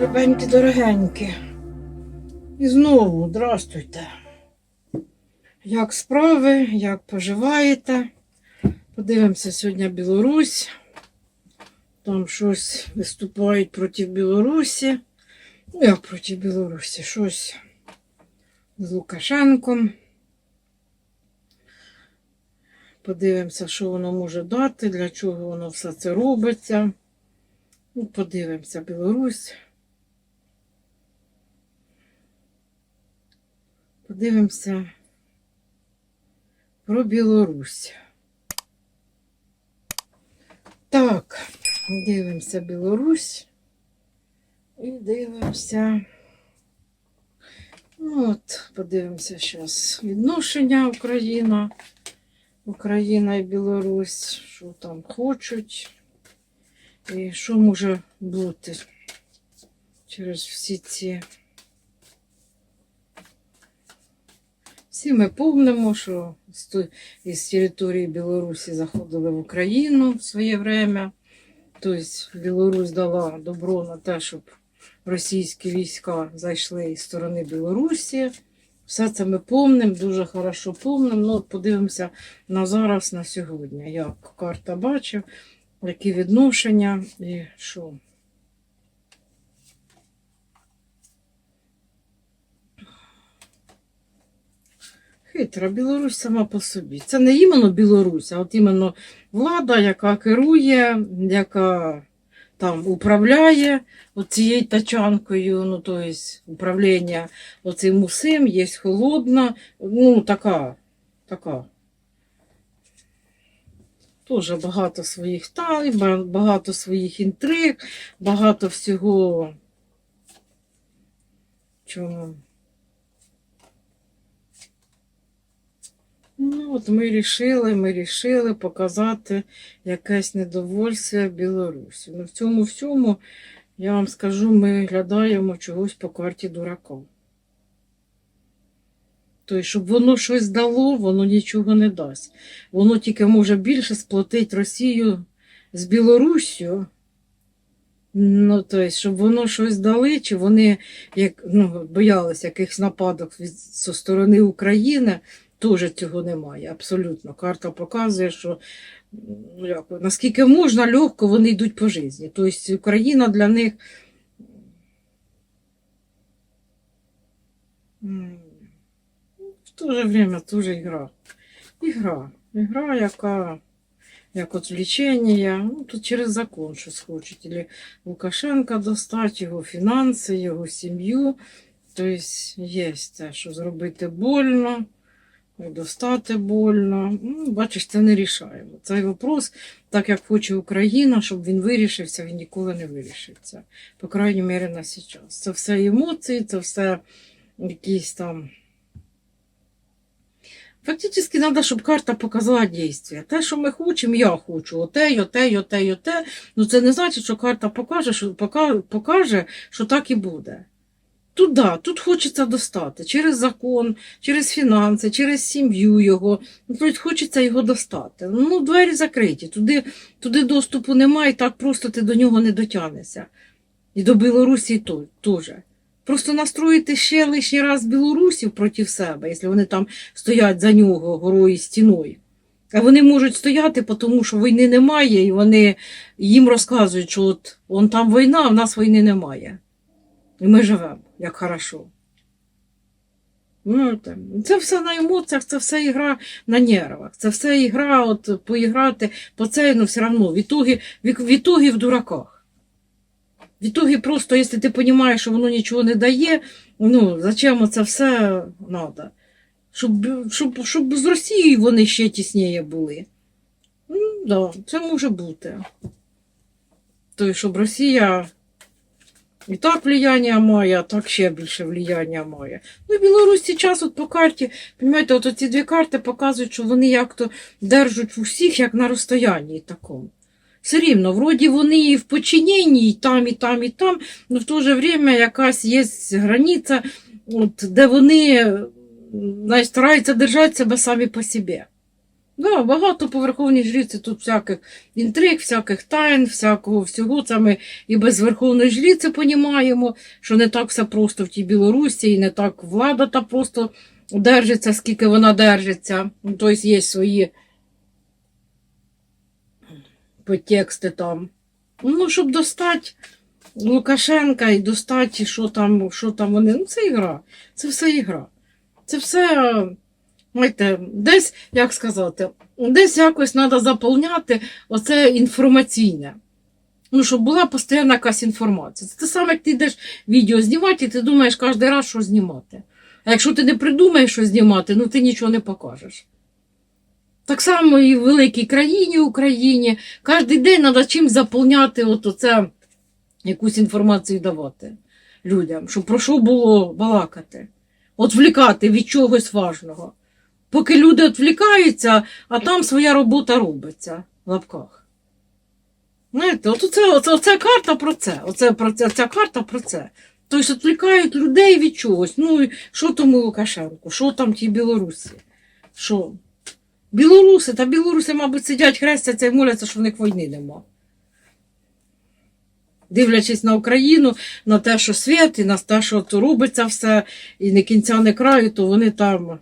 Любенькі, дорогенькі. І знову здрастуйте. Як справи, як поживаєте? Подивимося сьогодні Білорусь. Там щось виступають проти Білорусі. Ну, як проти Білорусі? Щось з Лукашенком. Подивимося, що воно може дати, для чого воно все це робиться. Ну, подивимося, Білорусь. Подивимося про Білорусь. Так, дивимося Білорусь. І дивимося. Ну, От, подивимося зараз відношення Україна. Україна і Білорусь, що там хочуть. І що може бути через всі ці. Всі ми помнимо, що з території Білорусі заходили в Україну в своє время. Тобто Білорусь дала добро на те, щоб російські війська зайшли із сторони Білорусі. Все це ми помнимо, дуже хорошо помнимо. Ну, подивимося на зараз, на сьогодні. Як карта бачив, які відношення і що. Хитра Білорусь сама по собі. Це не іменно Білорусь, а от іменно влада, яка керує, яка там управляє цією тачанкою, ну, то есть управління оцим усім, є холодна, ну, така, така. Тоже багато своїх тайн, багато своїх інтриг, багато всього. Чому? Ну, от ми рішили, ми рішили показати якесь недовольство Білорусі. Ну, в цьому всьому, я вам скажу, ми глядаємо чогось по карті дурака. Тобто, щоб воно щось дало, воно нічого не дасть. Воно тільки може більше сплотити Росію з Білоруссю. Ну, тобто, щоб воно щось дали, чи вони як, ну, боялися якихось нападок від, зі сторони України, теж цього немає. Абсолютно. Карта показує, що ну, як, наскільки можна, легко вони йдуть по житті. Тобто Україна для них. В то же время тоже ігра. Ігра. Ігра, яка як от влічення, ну, тут через закон щось хочуть. Или Лукашенка достати, його фінанси, його сім'ю. Тобто є те, що зробити больно, достати больно. Ну, бачиш, це не рішаємо. Цей вопрос, так як хоче Україна, щоб він вирішився, він ніколи не вирішиться. По крайній мірі на зараз. Це все емоції, це все якісь там. Фактично, треба, щоб карта показала дійство. Те, що ми хочемо, я хочу. Оте, оте, оте, оте. Ну це не значить, що карта покаже, що, покаже, що так і буде. Тут да, тут хочеться достати через закон, через фінанси, через сім'ю його. Тут хочеться його достати. Ну, двері закриті, туди, туди доступу немає, і так просто ти до нього не дотягнешся. І до Білорусі теж. Просто настроїти ще лишній раз білорусів проти себе, якщо вони там стоять за нього горою стіною. А вони можуть стояти, тому що війни немає, і вони їм розказують, що от он там війна, а в нас війни немає. І ми живемо, як хорошо. Ну, там, це все на емоціях, це все ігра на нервах. Це все ігра, от поіграти по це, ну все одно, в ітогі, в, дураках. В ітогі просто, якщо ти розумієш, що воно нічого не дає, ну, зачем це все треба? Щоб, щоб, щоб з Росією вони ще тісніше були. Ну, да, це може бути. Тобто, щоб Росія і так влияння має, а так ще більше влияння має. Ну, і Білорусь зараз от по карті, розумієте, от ці дві карти показують, що вони як-то держать усіх, як на розстоянні такому. Все рівно, вроді вони і в подчиненні, і там, і там, і там, але в то же время якась є границя, от, де вони знаєш, стараються держати себе самі по собі. Да, багато по Верховній жріці тут всяких інтриг, всяких тайн, всякого всього. Це ми і без Верховної жріці понімаємо, що не так все просто в тій Білорусі, і не так влада та просто держиться, скільки вона держиться. Ну, Тобто є свої подтексти там. Ну, щоб достати Лукашенка і достати, що там, що там вони. Ну, це ігра. Це все ігра. Це все, знаєте, десь, як сказати, десь якось треба заповняти оце інформаційне. Ну, щоб була постійна якась інформація. Це те саме, як ти йдеш відео знімати, і ти думаєш кожен раз, що знімати. А якщо ти не придумаєш, що знімати, ну ти нічого не покажеш. Так само і в великій країні Україні. Кожен день треба чим заповняти от оце, якусь інформацію давати людям, щоб про що було балакати. Отвлікати від чогось важного. Поки люди відвлікаються, а там своя робота робиться в лапках. Знаєте, от оце, оце, оця карта про це. Оце, про це. Ця карта про це. Тобто відвлікають людей від чогось. Ну, що тому Лукашенку, що там ті білорусі? Що? Білоруси, та білоруси, мабуть, сидять, хрестяться і моляться, що в них війни нема. Дивлячись на Україну, на те, що світ, і на те, що робиться все, і не кінця, не краю, то вони там.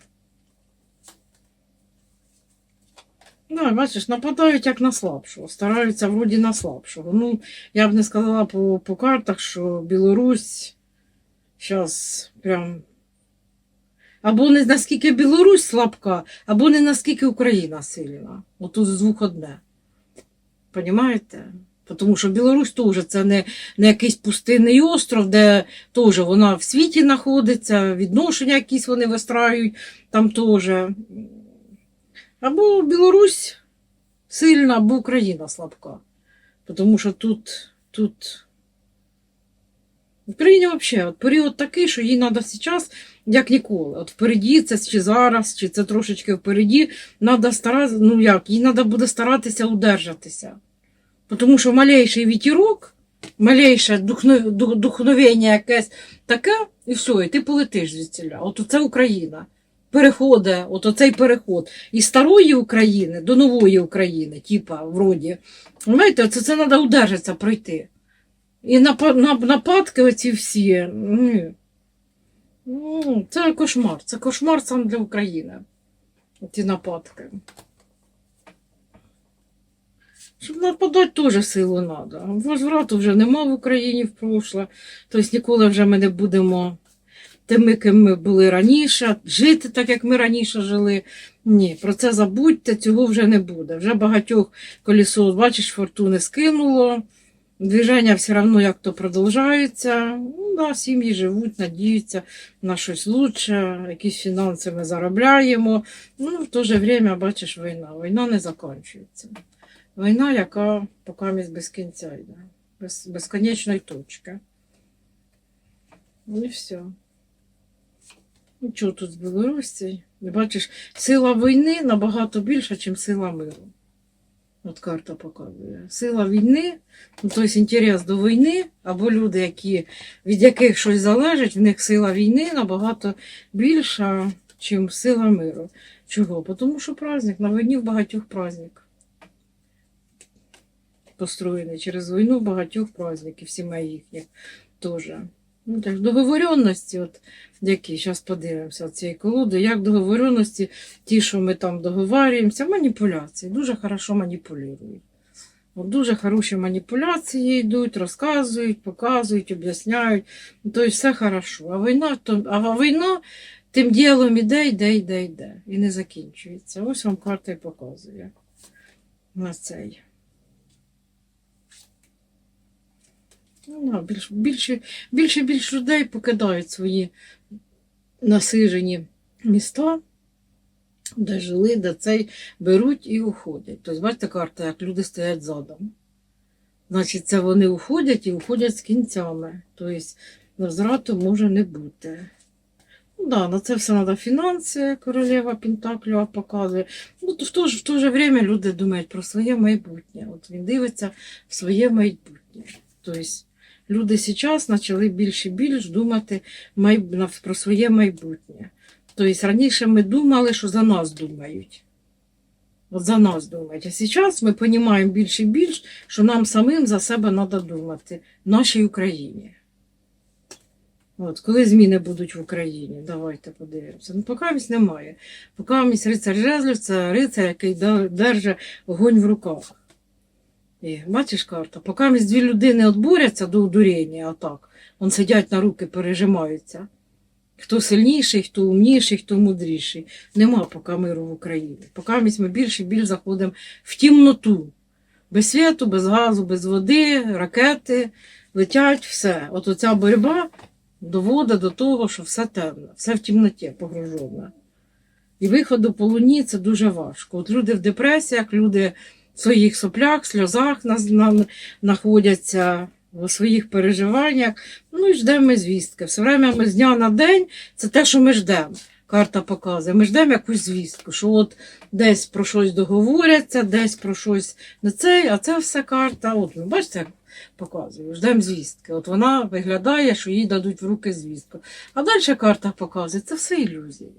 Ну, бачиш, нападають як на слабшого, стараються вроді на слабшого. Ну, я б не сказала по, по картах, що Білорусь зараз прям. Або не наскільки Білорусь слабка, або не наскільки Україна сильна. Отут з двох одне. Понімаєте? Тому що Білорусь теж це не, не якийсь пустинний остров, де теж вона в світі знаходиться, відношення якісь вони вистраюють там теж. Або Білорусь сильна, або Україна слабка. Тому що тут, тут в Україні взагалі от період такий, що їй треба зараз, як ніколи. От впереді, це чи зараз, чи це трошечки впереді, треба старатися, ну як, їй треба буде старатися удержатися. Тому що малейший вітірок, малейше духновення якесь таке, і все, і ти полетиш звідсіля. От це Україна. Переходить, от оцей переход із старої України до нової України, типа, вроді. Знаєте, це, це треба удержатися, пройти. І напа- нап- нападки оці всі. ні. Ну, це кошмар. Це кошмар сам для України. Ці нападки. Щоб нападати теж силу треба. Возврату вже нема в Україні в прошле. Тобто ніколи вже ми не будемо тими, ким ми були раніше, жити так, як ми раніше жили. Ні, про це забудьте, цього вже не буде. Вже багатьох колесо, бачиш, фортуни скинуло. Движення все одно як то продовжується. Ну, да, сім'ї живуть, надіються на щось лучше, якісь фінанси ми заробляємо. Ну, в то же время, бачиш, війна. Війна не закінчується. Війна, яка поки без кінця йде, без безконечної точки. Ну і все. Нічого тут з Білорусі. Бачиш, сила війни набагато більша, ніж сила миру. От карта показує. Сила війни, ну, тобто інтерес до війни, або люди, які, від яких щось залежить, в них сила війни набагато більша, ніж сила миру. Чого? Тому що праздник, на війні в багатьох праздник. Построєний через війну багатьох праздників, сімей їхніх теж. Ну, так, договоренності, от які, зараз подивимося цієї колоди, як договоренності, ті, що ми там договарюємося, маніпуляції, дуже хорошо маніпулюють. Дуже хороші маніпуляції йдуть, розказують, показують, об'ясняють. Тобто все хорошо. А війна, то, а війна тим ділом іде, йде, йде, йде. І не закінчується. Ось вам карта і показує на цей. Ну, да, більш, більше, більше більш людей покидають свої насижені міста, де жили, де цей беруть і уходять. Тобто, бачите, карта, як люди стоять задом. Значить, це вони уходять і уходять з кінцями. Тобто, возврату може не бути. Ну да, на це все треба фінанси, королева Пентаклюва показує. Ну, то в то, ж, в то же время люди думають про своє майбутнє. От він дивиться в своє майбутнє. Тобто, люди зараз почали більш і більш думати про своє майбутнє. Тобто раніше ми думали, що за нас думають. От за нас думають. А зараз ми розуміємо більше і більше, що нам самим за себе треба думати в нашій Україні. От, коли зміни будуть в Україні, давайте подивимося. Ну, поки немає. Поки місць рицар Жезлів це рицар, який держить огонь в руках. І бачиш карта, поки місць дві людини отборяться до одурення, а так, он сидять на руки, пережимаються. Хто сильніший, хто умніший, хто мудріший. Нема поки миру в Україні. Поки ми більше і більше заходимо в тімноту. Без світу, без газу, без води, ракети летять, все. От оця боротьба доводить до того, що все темно, все в тімноті погружено. І виходу по луні це дуже важко. От люди в депресіях, люди своїх соплях, сльозах на, на, знаходяться, у своїх переживаннях. Ну і ждемо звістки. Все время ми з дня на день це те, що ми ждемо. Карта показує. Ми ждемо якусь звістку, що от десь про щось договоряться, десь про щось не цей, а це все карта. От ви бачите, як показую. Ждемо звістки. От вона виглядає, що їй дадуть в руки звістку. А далі карта показує, це все ілюзія.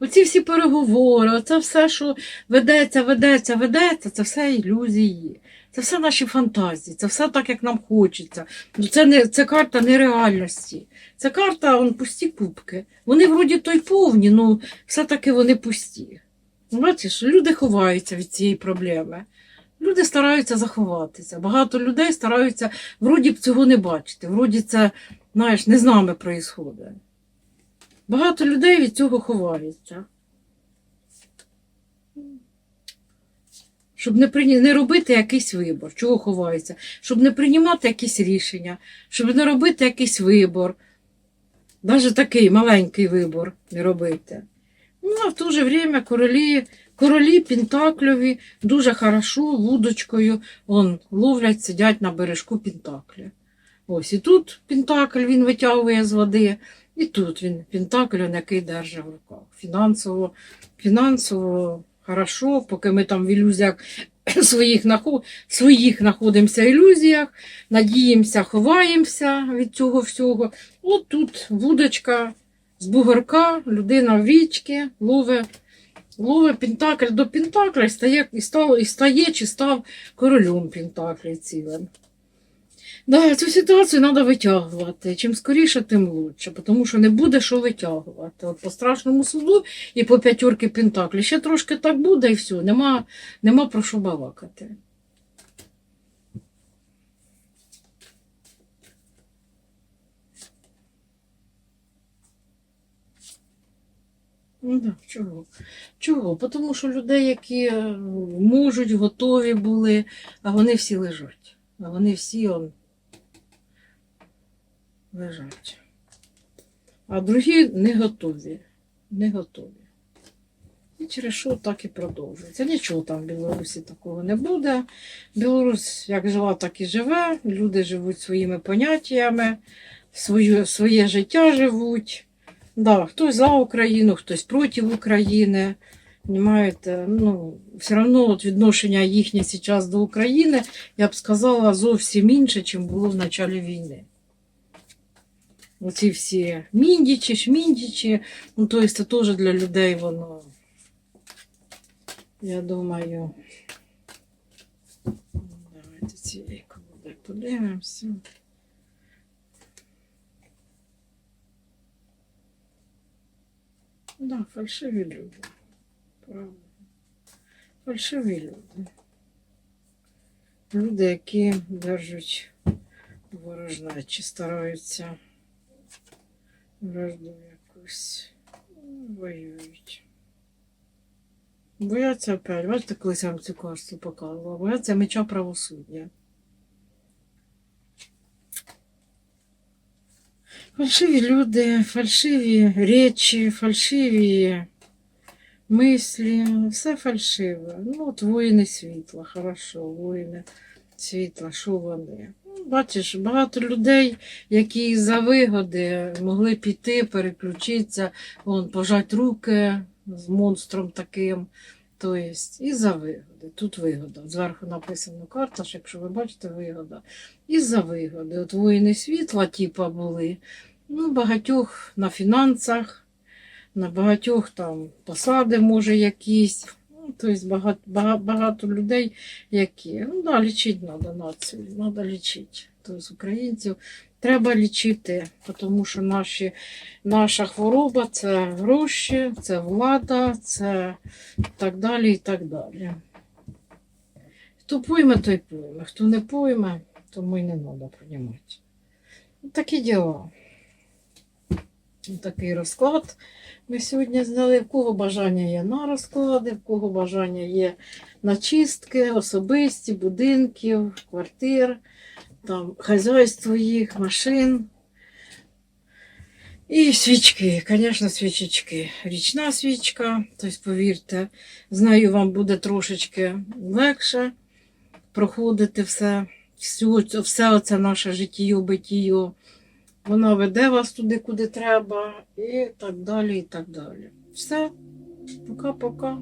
Оці всі переговори, оце все, що ведеться, ведеться, ведеться, це все ілюзії. Це все наші фантазії, це все так, як нам хочеться. Ну, Це, не, це карта нереальності. Це карта он, пусті кубки. Вони вроді то й повні, але все-таки вони пусті. Ну, Бачиш, люди ховаються від цієї проблеми. Люди стараються заховатися. Багато людей стараються вроді б цього не бачити. Вроді це, знаєш, не з нами проїсходить. Багато людей від цього ховаються. Щоб не, прийня... не робити якийсь вибор, чого ховаються, щоб не приймати якісь рішення, щоб не робити якийсь вибор. Навіть такий маленький вибор не робити. Ну, а в то же время королі, королі Пентакльові дуже хорошо вудочкою он, ловлять, сидять на бережку Пентаклі. Ось і тут Пентакль він витягує з води, і тут він Пентакль, он, який держить в руках. Фінансово, фінансово хорошо, поки ми там в ілюзіях своїх, своїх знаходимося ілюзіях, надіємося, ховаємося від цього всього. От тут вудочка з бугорка, людина в річці, ловить, ловить Пентакль до Пентакля і стає, і, став, і стає чи став королем Пентаклі цілим. Да, цю ситуацію треба витягувати. Чим скоріше, тим лучше, тому що не буде що витягувати. От по страшному суду і по п'ятірки Пентаклі. Ще трошки так буде і все, нема, нема про що балакати. Ну, да, чого? Чого? Тому що людей, які е, можуть, готові були, а вони всі лежать. А вони всі он, лежать. А другі не готові. Не готові. І через що так і продовжується. Нічого там в Білорусі такого не буде. Білорусь як жила, так і живе. Люди живуть своїми поняттями, свою, своє життя живуть. Да, хтось за Україну, хтось проти України. Понимаєте, ну, все одно от відношення їхнє зараз до України, я б сказала, зовсім інше, ніж було в початку війни. Оці всі міндічі, шміндічі, ну, то есть це теж для людей воно, я думаю, давайте цієї колоди подивимося. Да, фальшиві люди. Правда. Фальшиві люди. Люди, які держать ворожнечі, стараються вражду якусь воюють. Бояться опять, бачите, колись я вам цю карту показувала, бояться меча правосуддя. Фальшиві люди, фальшиві речі, фальшиві мислі, все фальшиве. Ну, от воїни світла, хорошо, воїни світла, що вони? Бачиш, багато людей, які за вигоди могли піти, переключитися, вон, пожати руки з монстром таким. То есть, і за вигоди. Тут вигода. Зверху написано карта, ж, якщо ви бачите, вигода. І за вигоди. От воїни світла, типа, були. Ну, багатьох на фінансах, на багатьох там посади, може, якісь. Ну, тобто багато, багато, багато людей, які. Ну да, лічити треба націю, треба лічити. Тобто українців треба лічити, тому що наші, наша хвороба це гроші, це влада, це так далі і так далі. Хто пойме, той пойме. Хто не пойме, тому й не треба приймати. Такі діла. Такий розклад. Ми сьогодні знали, в кого бажання є на розклади, в кого бажання є на чистки, особисті, будинків, квартир, там, хазяйство їх, машин. І свічки, звісно, свічечки. Річна свічка, тобто, повірте, з нею вам буде трошечки легше проходити все, цю- все оце наше життєю, битію. Вона веде вас туди, куди треба, і так далі, і так далі. Все. Пока-пока.